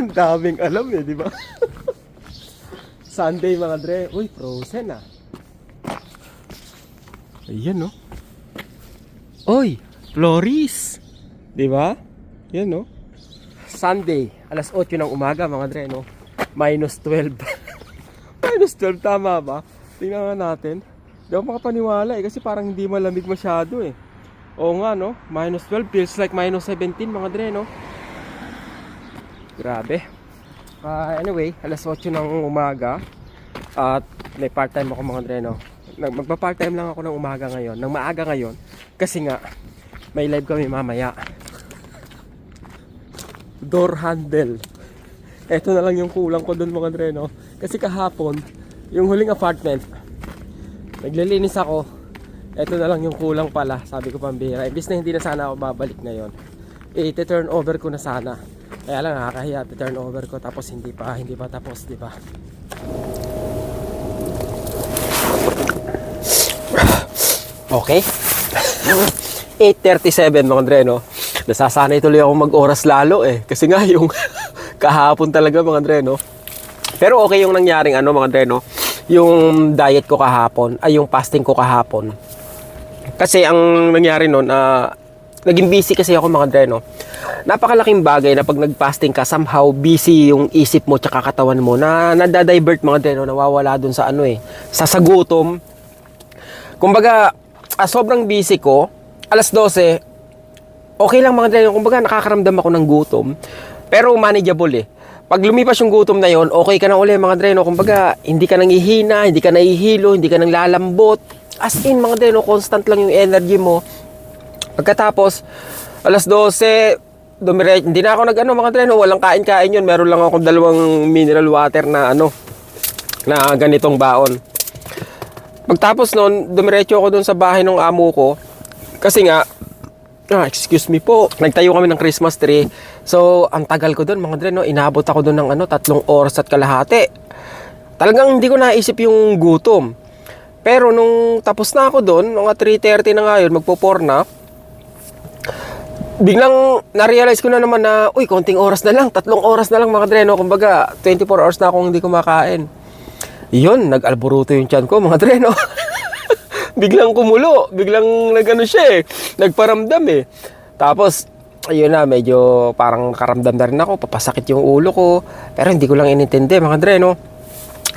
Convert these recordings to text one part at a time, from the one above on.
Ang daming alam eh, di ba? Sunday mga dre. Uy, frozen ah. Ayan no. Oy, Floris. Di ba? Yan no. Sunday, alas 8 ng umaga mga dre no. Minus 12. Minus 12 tama ba? Tingnan nga natin. Di ako makapaniwala eh kasi parang hindi malamig masyado eh. Oo nga no, minus 12 feels like minus 17 mga dre no. Grabe. Ah, anyway, alas 8 ng umaga at may part-time ako mga dre no. Nag- Magpa-part-time lang ako ng umaga ngayon, ng maaga ngayon kasi nga may live kami mamaya. Door handle. Ito na lang yung kulang ko doon mga dre no. Kasi kahapon, yung huling apartment, naglilinis ako. Ito na lang yung kulang pala, sabi ko pambira. Imbis na hindi na sana ako babalik ngayon. Eh, turn over ko na sana. Kaya lang nakakahiya, turn over ko tapos hindi pa, hindi pa tapos, di ba? Okay. 8.37 mga Andre, no? Nasasanay tuloy ako mag-oras lalo eh. Kasi nga yung kahapon talaga mga Andre, no? Pero okay yung nangyaring ano mga Andre, no? Yung diet ko kahapon, ay yung fasting ko kahapon. Kasi ang nangyari noon, ah, naging busy kasi ako mga Andre, no? Napakalaking bagay na pag nag-fasting ka, somehow busy yung isip mo tsaka katawan mo na nadadivert mga no? Nawawala dun sa ano eh, sa sagutom. Kumbaga, ah, sobrang busy ko, alas 12, okay lang mga Andre, kumbaga nakakaramdam ako ng gutom. Pero manageable eh. Pag lumipas yung gutom na yon, okay ka na uli mga dreno. Kumbaga, hindi ka nang ihina, hindi ka nahihilo, hindi ka nang lalambot. As in mga dreno, constant lang yung energy mo. Pagkatapos, alas 12, dumire, hindi na ako nag ano mga dreno, walang kain-kain yun. Meron lang ako dalawang mineral water na ano, na ganitong baon. Pagtapos nun, dumiretso ako dun sa bahay ng amo ko. Kasi nga, ah, excuse me po, nagtayo kami ng Christmas tree. So, ang tagal ko dun, mga dre, no? Inabot ako dun ng ano, tatlong oras at kalahati. Talagang hindi ko naisip yung gutom. Pero nung tapos na ako dun, mga 3.30 na nga yun, magpo-4 na, biglang na-realize ko na naman na, uy, konting oras na lang, tatlong oras na lang mga dre, no? Kumbaga, 24 hours na akong hindi kumakain. Yun, nag-alburuto yung tiyan ko, mga dre, no? biglang kumulo, biglang nagano siya eh, nagparamdam eh. Tapos, ayun na, medyo parang karamdam na rin ako, papasakit yung ulo ko, pero hindi ko lang inintindi, mga dre, no?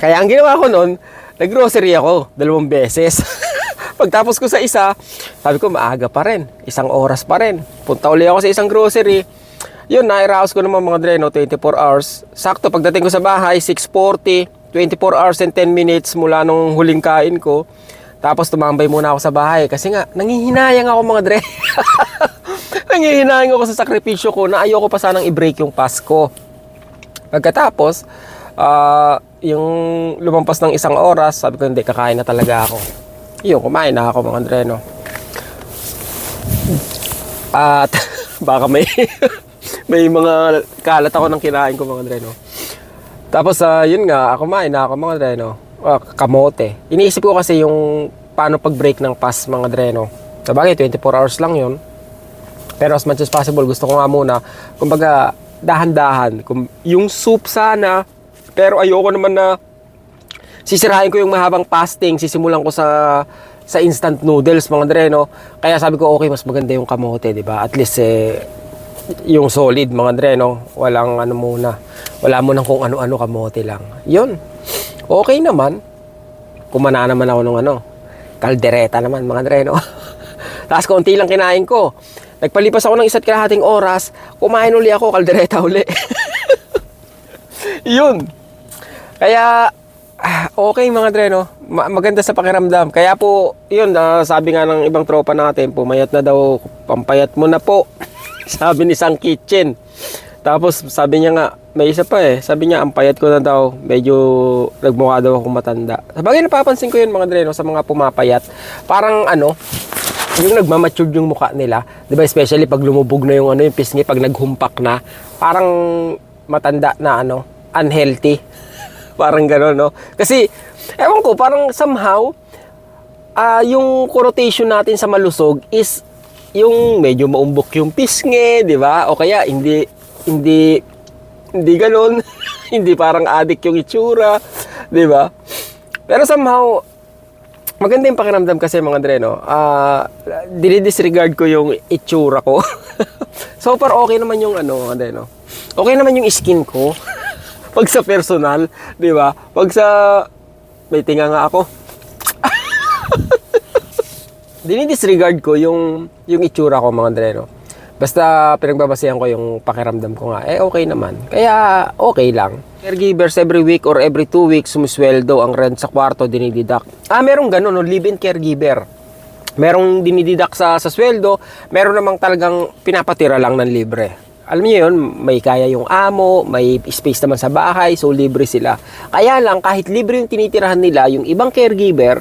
Kaya ang ginawa ko noon, nag-grocery ako, dalawang beses. Pagtapos ko sa isa, sabi ko maaga pa rin, isang oras pa rin. Punta uli ako sa isang grocery. Yun, nairaos ko naman mga dre, no, 24 hours. Sakto, pagdating ko sa bahay, 6.40, 24 hours and 10 minutes mula nung huling kain ko. Tapos tumambay muna ako sa bahay kasi nga, nangihinayang ako mga dre. nangihinayang ako sa sakripisyo ko na ayoko pa sanang i-break yung Pasko. Pagkatapos, ah, yung lumampas ng isang oras, sabi ko hindi, kakain na talaga ako. Yun, kumain na ako mga Andre, no? At baka may may mga kalat ako ng kinain ko mga Andre? Tapos, ah, yun nga, kumain na ako mga Andre, no? Ah, kamote. Iniisip ko kasi yung paano pag-break ng pass mga Andre, no? Sabagay, 24 hours lang yun. Pero as much as possible, gusto ko nga muna, kumbaga, dahan-dahan. Kum- Yung soup sana, pero ayoko naman na sisirain ko yung mahabang fasting, sisimulan ko sa sa instant noodles mga dre, no? Kaya sabi ko, okay, mas maganda yung kamote, di ba? At least, eh, yung solid mga dre, no? Walang ano muna. Wala mo nang kung ano-ano kamote lang. Yun. Okay naman. Kumana naman ako ng ano, kaldereta naman mga dre, no? Tapos konti lang kinain ko. Nagpalipas ako ng isa't kalahating oras, kumain uli ako, kaldereta uli. Yun. Kaya, okay mga dre, no? Ma- maganda sa pakiramdam. Kaya po, yun, ah, sabi nga ng ibang tropa natin, pumayat na daw, pampayat mo na po. sabi ni Sang Kitchen. Tapos sabi niya nga, may isa pa eh. Sabi niya, ang payat ko na daw, medyo nagmukha daw akong matanda. Sabagay napapansin ko yun mga dre, no, sa mga pumapayat. Parang ano, yung nagmamature yung mukha nila, 'di ba? Especially pag lumubog na yung ano, yung pisngi pag naghumpak na, parang matanda na ano, unhealthy. parang gano'n, no? Kasi ewan ko, parang somehow ah yung rotation natin sa malusog is yung medyo maumbok yung pisngi, 'di ba? O kaya hindi hindi hindi ganun. hindi parang addict yung itsura. Di ba? Pero somehow, maganda yung pakiramdam kasi mga Dre, no? Ah, dinidisregard ko yung itsura ko. so far, okay naman yung ano, mga no? Okay naman yung skin ko. Pag sa personal, di ba? Pag sa... May tinga nga ako. dinidisregard ko yung yung itsura ko mga Dre, no? Basta pinagbabasehan ko yung pakiramdam ko nga, eh okay naman. Kaya okay lang. Caregivers every week or every two weeks sumusweldo ang rent sa kwarto dinididak. Ah, merong ganun, no? live-in caregiver. Merong dinididak sa, sa sweldo, meron namang talagang pinapatira lang ng libre. Alam niyo yun, may kaya yung amo, may space naman sa bahay, so libre sila. Kaya lang, kahit libre yung tinitirahan nila, yung ibang caregiver,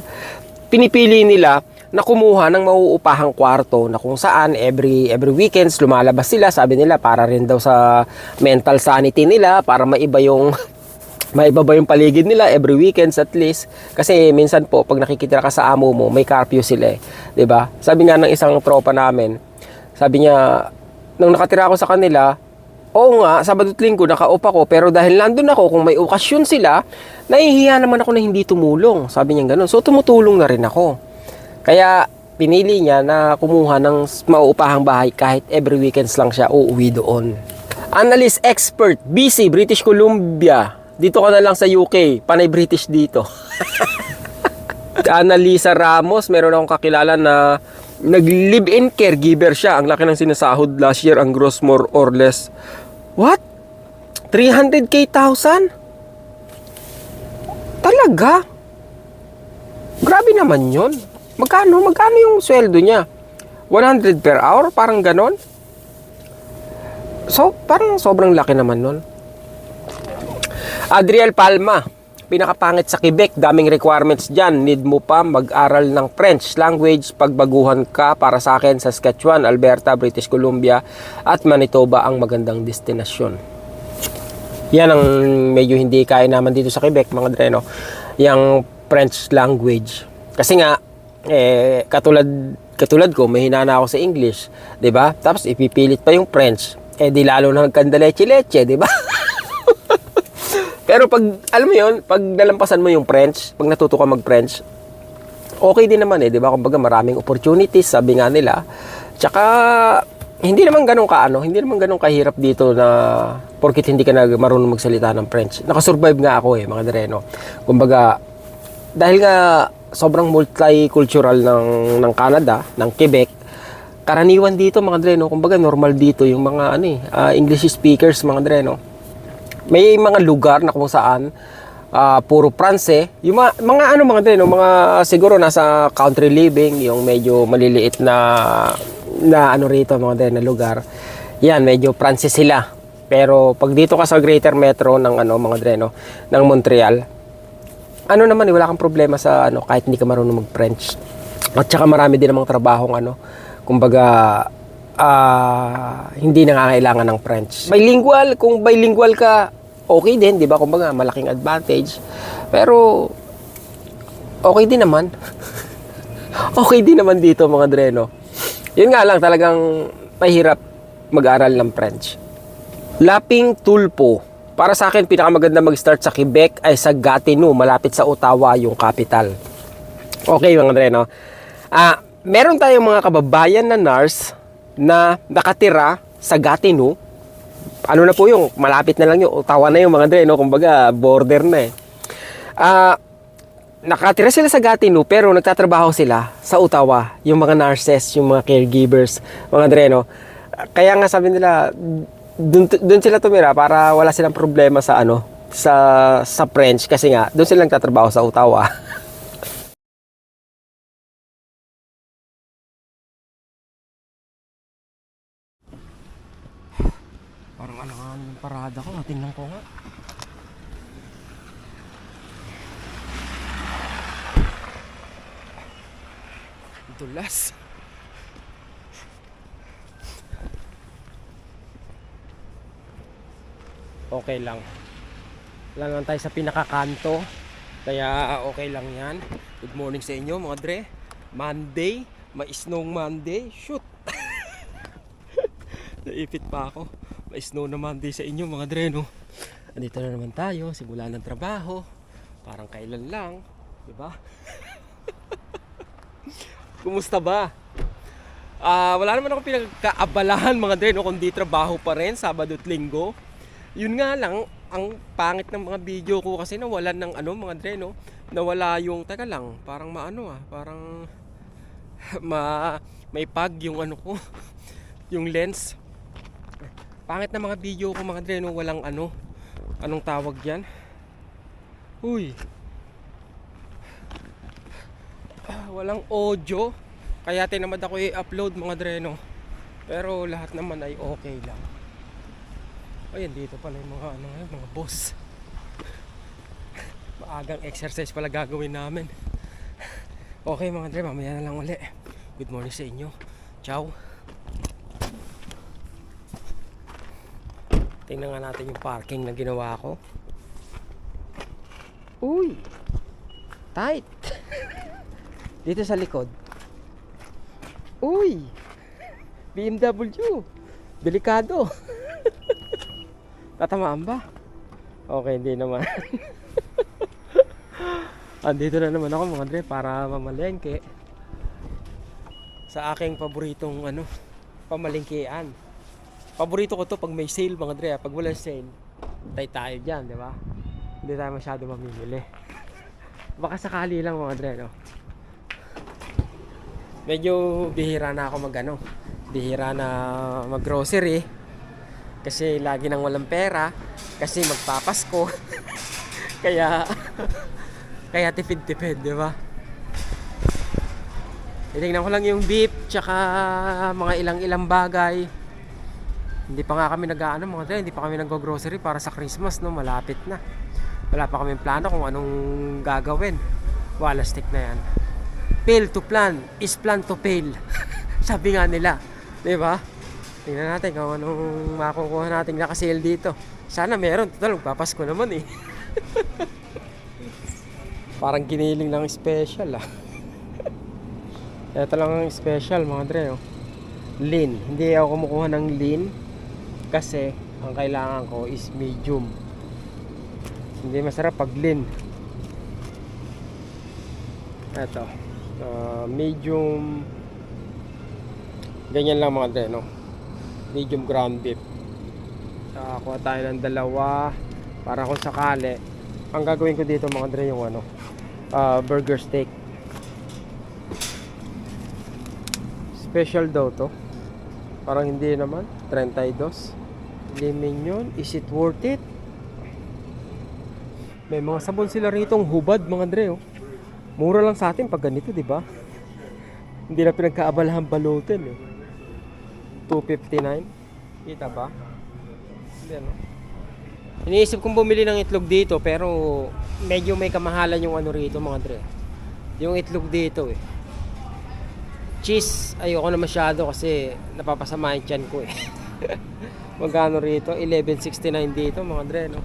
pinipili nila na kumuha ng mauupahang kwarto na kung saan every every weekends lumalabas sila sabi nila para rin daw sa mental sanity nila para maiba yung maiba ba yung paligid nila every weekends at least kasi minsan po pag nakikitira ka sa amo mo may curfew sila eh 'di ba sabi nga ng isang tropa namin sabi niya nung nakatira ako sa kanila Oo nga, Sabado at Linggo naka-off ako pero dahil nandun ako kung may okasyon sila, nahihiya naman ako na hindi tumulong. Sabi niya ganun. So tumutulong na rin ako. Kaya pinili niya na kumuha ng mauupahang bahay kahit every weekends lang siya uuwi doon. Analyst expert, BC, British Columbia. Dito ka na lang sa UK, panay British dito. Annalisa Ramos, meron akong kakilala na nag-live-in caregiver siya. Ang laki ng sinasahod last year, ang gross more or less. What? 300k thousand? Talaga? Grabe naman yon. Magkano? Magkano yung sweldo niya? 100 per hour? Parang ganon? So, parang sobrang laki naman nun. Adriel Palma, pinakapangit sa Quebec, daming requirements dyan. Need mo pa mag-aral ng French language, pagbaguhan ka para sa akin sa Saskatchewan, Alberta, British Columbia at Manitoba ang magandang destinasyon. Yan ang medyo hindi kaya naman dito sa Quebec, mga dreno. Yung French language. Kasi nga, eh, katulad, katulad ko, may hinana ako sa English. 'di ba Tapos ipipilit pa yung French. Eh, di lalo na nagkandaleche-leche, 'di ba Pero pag, alam mo yun, pag nalampasan mo yung French, pag natuto ka mag-French, okay din naman eh, di ba? Kumbaga maraming opportunities, sabi nga nila. Tsaka, hindi naman ganun ka ano, hindi naman ganun kahirap dito na porkit hindi ka na marunong magsalita ng French. Nakasurvive nga ako eh, mga Dareno. Kumbaga, dahil nga sobrang multicultural ng, ng Canada, ng Quebec, karaniwan dito mga Dreno, kumbaga normal dito yung mga ano eh, ah, English speakers mga Dreno. May mga lugar na kung saan ah, puro Pranse, yung mga, mga ano mga Dreno, mga siguro nasa country living, yung medyo maliliit na na ano rito mga Dreno na lugar. Yan, medyo Pranse sila. Pero pag dito ka sa Greater Metro ng ano mga Dreno, ng Montreal, ano naman eh, wala kang problema sa ano kahit hindi ka marunong mag-French. At saka marami din namang trabahong ano, kumbaga ah, hindi nangangailangan ng French. Bilingual, kung bilingual ka, okay din, 'di ba? Kumbaga malaking advantage. Pero okay din naman. okay din naman dito mga dreno. Yun nga lang talagang mahirap mag-aral ng French. Laping Tulpo. Para sa akin, pinakamaganda mag-start sa Quebec ay sa Gatineau, malapit sa Ottawa, yung capital. Okay, mga Dre, no? Ah, meron tayong mga kababayan na nurse na nakatira sa Gatineau. Ano na po yung malapit na lang yung Ottawa na yung mga Dre, no? Kumbaga, border na eh. Ah, nakatira sila sa Gatineau pero nagtatrabaho sila sa Ottawa, yung mga nurses, yung mga caregivers, mga Dre, no? Kaya nga sabi nila, dun, dun sila tumira para wala silang problema sa ano, sa sa French kasi nga doon sila nagtatrabaho sa Ottawa. Parang alangan yung parada ko, tingnan ko nga. Dulas. okay lang. Lang lang tayo sa pinakakanto. Kaya okay lang yan. Good morning sa inyo mga dre. Monday. Mais nung Monday. Shoot! Naipit pa ako. Ma-snow naman di sa inyo mga dreno. Andito na naman tayo, simula ng trabaho. Parang kailan lang, di ba? Kumusta ba? Ah, wala naman ako pinagkaabalahan mga dreno kundi trabaho pa rin Sabado at Linggo. Yun nga lang, ang pangit ng mga video ko kasi nawalan ng ano mga dreno, nawala yung teka lang, parang maano ah, parang ma may pag yung ano ko, yung lens. Pangit na mga video ko mga dreno, walang ano, anong tawag yan? Uy. Ah, walang audio. Kaya tinamad ako i-upload mga dreno. Pero lahat naman ay okay lang. Ayun, dito pala yung mga, ano, ngayon, mga boss. Maagang exercise pala gagawin namin. Okay mga dre, mamaya na lang uli. Good morning sa inyo. Ciao. Tingnan nga natin yung parking na ginawa ko. Uy! Tight! Dito sa likod. Uy! BMW! Delikado! Tatamaan ba? Okay, hindi naman. Andito na naman ako mga Dre para mamalengke sa aking paboritong ano, pamalengkean. Paborito ko to pag may sale mga Dre. ah. Pag wala sale, tay tayo dyan, di ba? Hindi tayo masyado mamimili. Baka sakali lang mga Dre, no? Medyo bihira na ako mag ano, bihira na mag grocery kasi lagi nang walang pera kasi magpapasko kaya kaya tipid-tipid, di ba? Tinignan ko lang yung beef tsaka mga ilang-ilang bagay. Hindi pa nga kami nag-ano mga dre, hindi pa kami nag-grocery para sa Christmas, no? Malapit na. Wala pa kaming plano kung anong gagawin. Wala stick na yan. Fail to plan is plan to fail. Sabi nga nila, 'di ba? Tingnan natin kung anong makukuha natin nakasale dito. Sana meron, total magpapasko naman eh. Parang giniling lang special ah. Ito lang ang special mga dre oh. Lean. Hindi ako kumukuha ng lean kasi ang kailangan ko is medium. Hindi masarap pag lean. Ito. Ah, medium ganyan lang mga dre no. Medium ground beef. Ah, kuha tayo ng dalawa para kung sakali. Ang gagawin ko dito mga dre yung ano, ah, burger steak. Special daw to. Parang hindi naman. 32. Limon Is it worth it? May mga sabon sila rito hubad mga dre oh. Mura lang sa atin pag ganito, di ba? Hindi na pinagkaabalahan balutin eh. 259. Kita ba? Hindi ano. Iniisip kong bumili ng itlog dito pero medyo may kamahalan yung ano rito mga dre. Yung itlog dito eh. Cheese, ayoko na masyado kasi napapasama yung tiyan ko eh. Magkano rito? 11.69 dito mga dre no?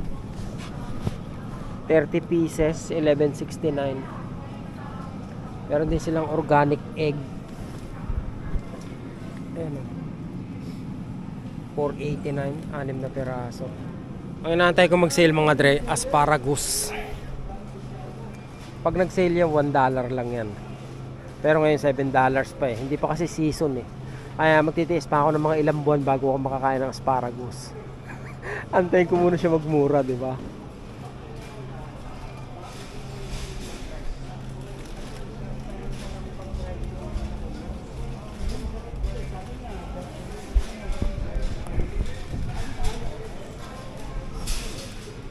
30 pieces, 11.69. Meron din silang organic egg. Ayan o. 489, anim na peraso. Ang inaantay ko mag-sale mga dre, asparagus. Pag nag-sale yan, 1 dollar lang yan. Pero ngayon 7 dollars pa eh. Hindi pa kasi season eh. Kaya magtitiis pa ako ng mga ilang buwan bago ako makakain ng asparagus. Antayin ko muna siya magmura, di ba?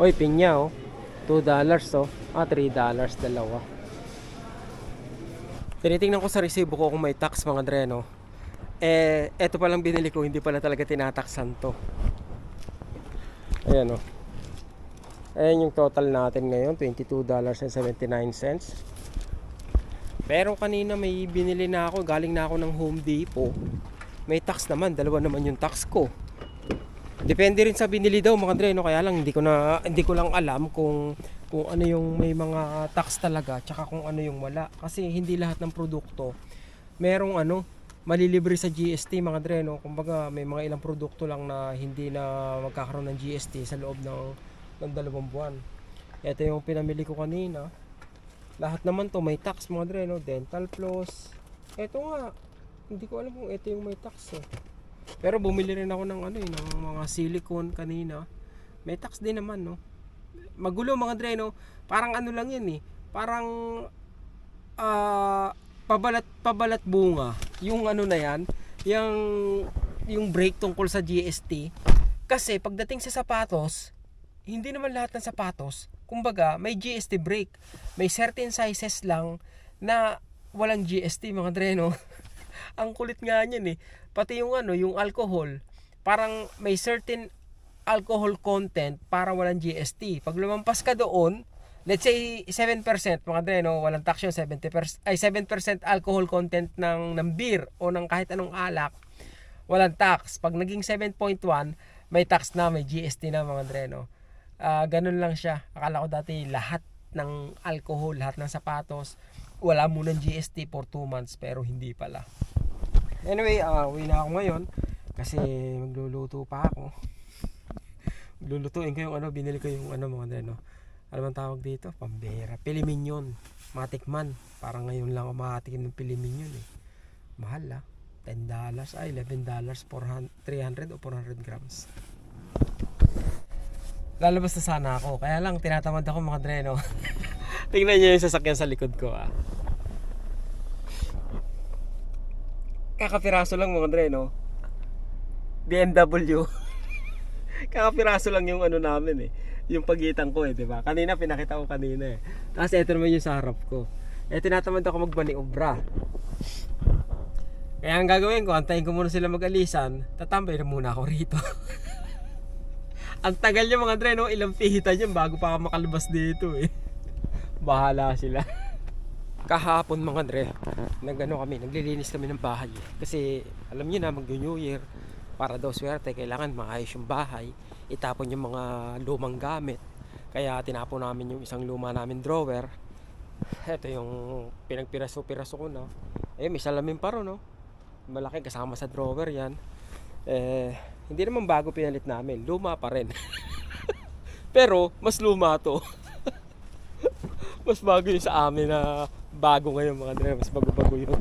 Oy, pinya oh. 2 dollars oh. Ah, 3 dollars dalawa. Tinitingnan ko sa resibo ko kung may tax mga dreno. Eh, eto palang binili ko, hindi pala talaga tinataksan to. Ayan oh. Ayan yung total natin ngayon, $22.79. Pero kanina may binili na ako, galing na ako ng Home Depot. May tax naman, dalawa naman yung tax ko. Depende rin sa binili daw mga dre, no? kaya lang hindi ko na hindi ko lang alam kung kung ano yung may mga tax talaga tsaka kung ano yung wala kasi hindi lahat ng produkto merong ano malilibre sa GST mga dre no. Kumbaga may mga ilang produkto lang na hindi na magkakaroon ng GST sa loob ng ng dalawang buwan. Ito yung pinamili ko kanina. Lahat naman to may tax mga dre no. Dental floss. Ito nga. Hindi ko alam kung ito yung may tax eh. Pero bumili rin ako ng ano eh, ng mga silicone kanina. May tax din naman no. Magulo mga dre no. Parang ano lang yan eh. Parang ah pabalat pabalat bunga. Yung ano na yan, yung yung break tungkol sa GST. Kasi pagdating sa sapatos, hindi naman lahat ng sapatos, kumbaga may GST break. May certain sizes lang na walang GST mga dre no. Ang kulit nga niyan eh. Pati yung ano, yung alcohol, parang may certain alcohol content para walang GST. Pag lumampas ka doon, let's say 7% mga dre, no, walang tax yun, 70%, ay 7% alcohol content ng, ng beer o ng kahit anong alak, walang tax. Pag naging 7.1, may tax na, may GST na mga dre, no. Ah, ganun lang siya. Akala ko dati lahat ng alcohol, lahat ng sapatos, wala munang GST for 2 months, pero hindi pala. Anyway, uh, uwi na ako ngayon kasi magluluto pa ako. Lulutuin ko yung ano, binili ko yung ano mga dre, no. Ano bang tawag dito? Pambera. Piliminyon. Matikman. Parang ngayon lang ako makatikim ng piliminyon eh. Mahal ah. 10 dollars ay 11 dollars 300 o 400 grams. Lalabas na sana ako. Kaya lang tinatamad ako mga dre, no. Tingnan niyo yung sasakyan sa likod ko ah. Kakapiraso lang mga dre, no. BMW. Kakapiraso lang yung ano namin eh. Yung pagitan ko eh, di ba? Kanina pinakita ko kanina eh. Tapos ito naman yung sa harap ko. Eh tinatamad ako magbaniobra. Kaya ang gagawin ko, antayin ko muna sila mag-alisan, tatambay na muna ako rito. ang tagal niya mga dre, no? Ilang pihitan yan bago pa ako makalabas dito eh. Bahala sila. Kahapon mga dre, nagano kami, naglilinis kami ng bahay. eh. Kasi alam niyo na mag-New Year, para daw swerte, kailangan maayos yung bahay, itapon yung mga lumang gamit. Kaya tinapon namin yung isang luma namin drawer. Ito yung pinagpiraso-piraso ko na. Eh, may salamin pa ron, no? Malaki kasama sa drawer yan. Eh, hindi naman bago pinalit namin. Luma pa rin. Pero, mas luma to. mas bago yung sa amin na bago ngayon mga dre. Mas bago-bago yun.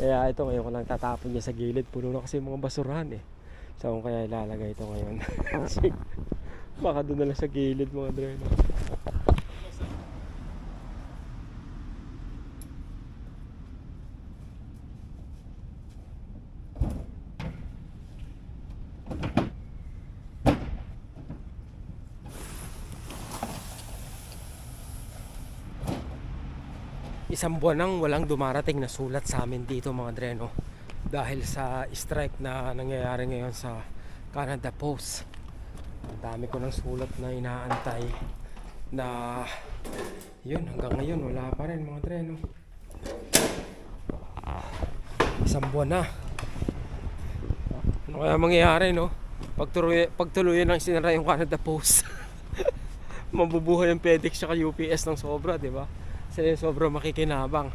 Kaya ito ngayon ko lang tatapon niya sa gilid. Puno na kasi mga basurahan eh. So kung kaya ilalagay ito ngayon. Kasi baka doon na lang sa gilid mga dre. no? isang buwan nang walang dumarating na sulat sa amin dito mga dreno dahil sa strike na nangyayari ngayon sa Canada Post. Ang dami ko ng sulat na inaantay na yun hanggang ngayon wala pa rin mga dreno isang buwan na. Ano kaya mangyayari no? Pagtuloy, pagtuluyan ng sinara yung Canada Post. Mabubuhay ang FedEx at UPS ng sobra di ba? Kasi sobrang makikinabang.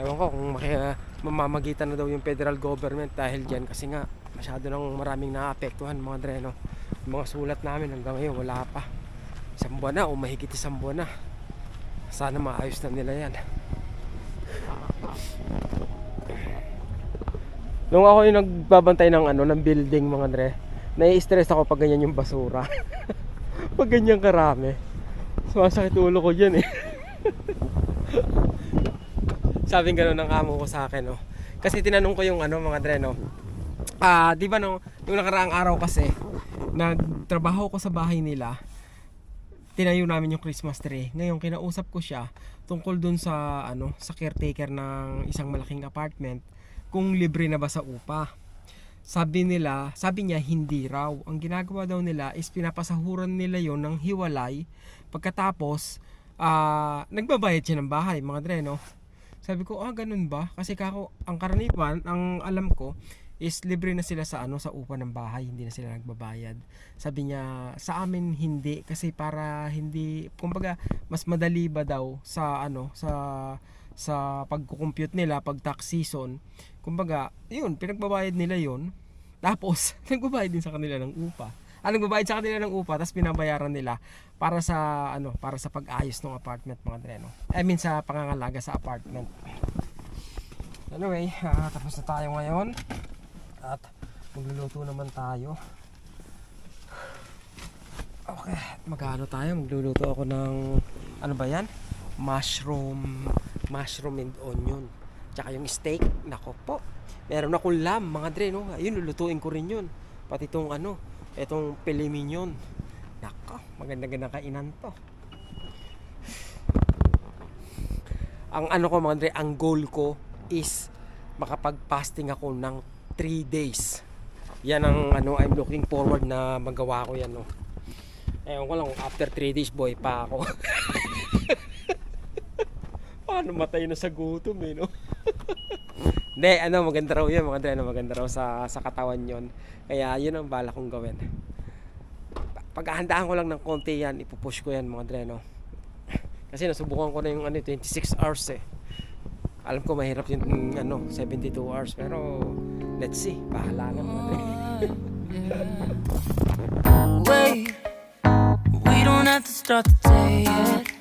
Ewan ko kung maki, mamamagitan na daw yung federal government dahil dyan kasi nga masyado nang maraming naapektuhan mga yung mga sulat namin hanggang ngayon wala pa. Isang buwan na o mahigit isang buwan na. Sana maayos na nila yan. Nung ako yung nagbabantay ng ano ng building mga dre nai-stress ako pag ganyan yung basura. Pag ganyan karami. Sumasakit ulo ko dyan eh Sabing gano'n ng amo ko sa akin, no. Kasi tinanong ko yung ano mga dre, no. Ah, di ba no, yung nakaraang araw kasi nagtrabaho ko sa bahay nila. Tinayo namin yung Christmas tree. Ngayon kinausap ko siya tungkol dun sa ano, sa caretaker ng isang malaking apartment kung libre na ba sa upa. Sabi nila, sabi niya hindi raw. Ang ginagawa daw nila is pinapasahuran nila yon ng hiwalay. Pagkatapos, ah nagbabayad siya ng bahay, mga dre, no? Sabi ko, ah, ganun ba? Kasi kako, ang karaniwan, ang alam ko, is libre na sila sa ano sa upa ng bahay, hindi na sila nagbabayad. Sabi niya, sa amin hindi kasi para hindi kumbaga mas madali ba daw sa ano sa sa pagko-compute nila pag tax season. Kumbaga, yun, pinagbabayad nila yun. Tapos, nagbabayad din sa kanila ng upa. Ah, nagbabayad sa kanila ng upa, tapos pinabayaran nila para sa ano, para sa pag-ayos ng apartment mga dre, no? I mean sa pangangalaga sa apartment. Anyway, ah, tapos na tayo ngayon. At magluluto naman tayo. Okay, magano tayo? Magluluto ako ng ano ba 'yan? Mushroom, mushroom and onion. Tsaka yung steak, nako po. Meron akong lamb, mga dre, no? Ayun, lulutuin ko rin 'yun. Pati tong ano, etong filet mignon. Nako, maganda-ganda kainan to. Ang ano ko mga dre, ang goal ko is makapag-fasting ako ng 3 days. Yan ang ano, I'm looking forward na magawa ko yan, no. Ewan ko lang after 3 days boy pa ako. Paano matay na sa gutom eh, no? Hindi, ano, maganda raw yun, dre, ano, maganda raw sa, sa katawan yon Kaya yun ang bala kong gawin. Pa- Paghahandaan ko lang ng konti yan, ipupush ko yan, mga dre, no? Kasi nasubukan ko na yung ano, 26 hours eh. Alam ko mahirap yung ano, 72 hours, pero let's see, bahala na mga dre. Wait, we don't have to start the day yet.